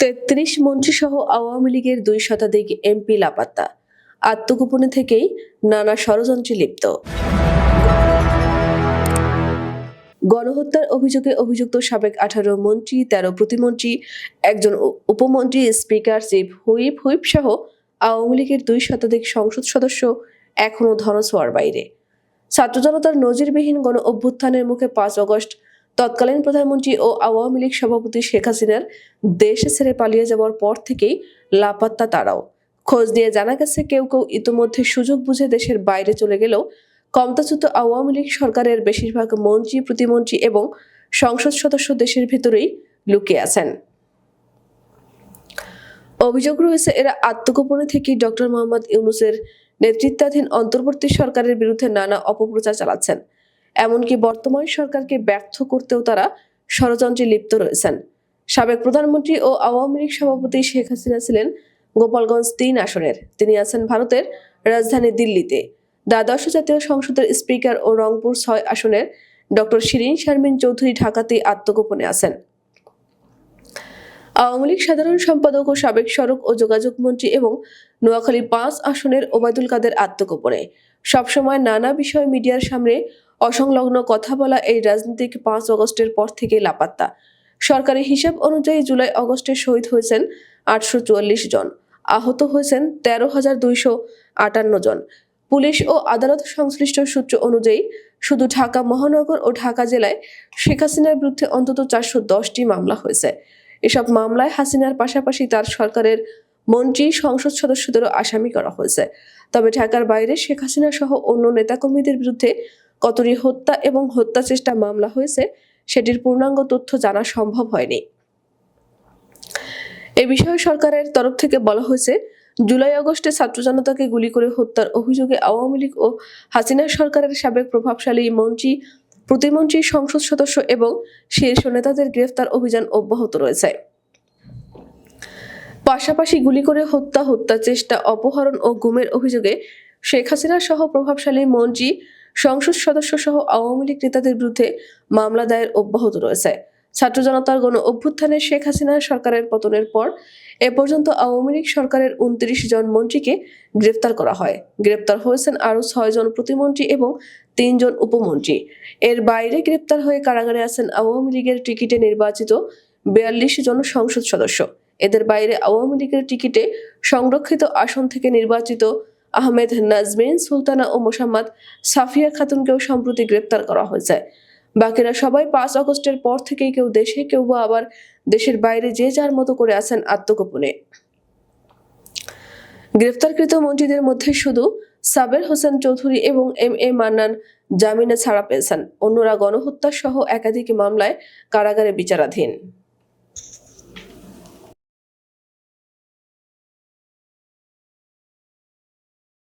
তেত্রিশ মন্ত্রী সহ আওয়ামী লীগের দুই শতাধিক এমপি লাপাত্তা। আত্মগোপনে থেকেই নানা ষড়যন্ত্রে লিপ্ত। গণহত্যার অভিযোগে অভিযুক্ত সাবেক আঠারো মন্ত্রী, তেরো প্রতিমন্ত্রী, একজন উপমন্ত্রী, স্পিকার চিফ হুইপ হুইপ সহ আওয়ামী লীগের দুই শতাধিক সংসদ সদস্য এখনও ধনছোঁয়ার বাইরে। ছাত্র জনতার নজিরবিহীন গণ অভ্যুত্থানের মুখে পাঁচ আগস্ট তৎকালীন প্রধানমন্ত্রী ও আওয়ামী লীগ সভাপতি শেখ হাসিনার দেশ ছেড়ে পালিয়ে যাওয়ার পর থেকেই লাপাত্তা তারাও। খোঁজ নিয়ে জানা গেছে কেউ কেউ ইতোমধ্যে সুযোগ বুঝে দেশের বাইরে চলে গেলেও কমতাচ্যুত আওয়ামী লীগ সরকারের বেশিরভাগ মন্ত্রী, প্রতিমন্ত্রী এবং সংসদ সদস্য দেশের ভিতরেই লুকিয়ে আছেন। অভিযোগ রয়েছে, এরা আত্মগোপনে থেকেই ডক্টর মোহাম্মদ ইউনুসের নেতৃত্বাধীন অন্তর্বর্তী সরকারের বিরুদ্ধে নানা অপপ্রচার চালাচ্ছেন। এমনকি বর্তমান সরকারকে ব্যর্থ করতেও তারা ষড়যন্ত্রে লিপ্ত রয়েছেন। সাবেক প্রধানমন্ত্রী ও আওয়ামী লীগ সভাপতি শেখ হাসিনা ছিলেন গোপালগঞ্জ তিন আসনের। তিনি আছেন ভারতের রাজধানী দিল্লিতে। দ্বাদশ জাতীয় সংসদের স্পিকার ও রংপুর ছয় আসনের ডক্টর শিরিন শারমিন চৌধুরী ঢাকাতে আত্মগোপনে আছেন। আওয়ামী লীগ সাধারণ সম্পাদক ও সাবেক সড়ক ও যোগাযোগ মন্ত্রী এবং নোয়াখালী পাঁচ আসনের ওবায়দুল কাদের আত্মগোপনে। সবসময় নানা বিষয় মিডিয়ার সামনে অসংলগ্ন কথা বলা এই রাজনীতিক পাঁচ অগস্টের পর থেকে লাপাত্তা। সরকারি হিসাব অনুযায়ী জুলাই আগস্টে শহীদ হয়েছেন আটশো চুয়াল্লিশ জন, আহত হয়েছেন তেরো হাজার দুইশো আটান্ন জন। পুলিশ ও আদালত সংশ্লিষ্ট সূত্র অনুযায়ী শুধু ঢাকা মহানগর ও ঢাকা জেলায় শেখ হাসিনার বিরুদ্ধে অন্তত চারশো দশটি মামলা হয়েছে। এসব মামলায় হাসিনার পাশাপাশি তার সরকারের মন্ত্রী, সংসদ সদস্যদেরও আসামি করা হয়েছে। তবে ঢাকার বাইরে শেখ হাসিনা সহ অন্য নেতাকর্মীদের বিরুদ্ধে কতটি হত্যা এবং হত্যা চেষ্টা মামলা হয়েছে, সেটির পূর্ণাঙ্গ তথ্য জানা সম্ভব হয়নি। এ বিষয়ে সরকারের তরফ থেকে বলা হয়েছে, জুলাই আগস্টে ছাত্র জনতাকে গুলি করে হত্যার অভিযোগে আওয়ামী লীগ ও হাসিনা সরকারের সাবেক প্রভাবশালী মন্ত্রী, প্রতিমন্ত্রী, সংসদ সদস্য এবং শীর্ষ নেতাদের গ্রেফতার অভিযান অব্যাহত রয়েছে। পাশাপাশি গুলি করে হত্যা হত্যা চেষ্টা, অপহরণ ও গুমের অভিযোগে শেখ হাসিনা সহ প্রভাবশালী মন্ত্রী, সংসদ সদস্য সহ আওয়ামী লীগ নেতাদের বিরুদ্ধে মামলা দায়ের অব্যাহত রয়েছে। ছাত্র জনতার গণ অভ্যুত্থানে শেখ হাসিনা সরকারের পতনের পর এ পর্যন্ত আওয়ামী লীগ সরকারের উনত্রিশ জন মন্ত্রীকে গ্রেফতার করা হয়। গ্রেপ্তার হয়েছেন আরও ছয় জন প্রতিমন্ত্রী এবং তিনজন উপমন্ত্রী। এর বাইরে গ্রেপ্তার হয়ে কারাগারে আছেন আওয়ামী লীগের টিকিটে নির্বাচিত বিয়াল্লিশ জন সংসদ সদস্য। এদের বাইরে আওয়ামী লীগের টিকিটে সংরক্ষিত আসন থেকে নির্বাচিত আহমেদ নাজমিন, সুলতানা ও মোসাম্মদ সাফিয়া খাতুনকেও সম্প্রতি গ্রেপ্তার করা হয়েছে। বাকিরা সবাই পাঁচ আগস্টের পর থেকেই কেউ দেশে, কেউ বা আবার দেশের বাইরে যে যার মতো করে আছেন আত্মগোপনে। গ্রেফতারকৃত মন্ত্রীদের মধ্যে শুধু সাবের হোসেন চৌধুরী এবং এম এ মান্নান জামিনে ছাড়া পেয়েছেন। অন্যরা গণহত্যা সহ একাধিক মামলায় কারাগারে বিচারাধীন।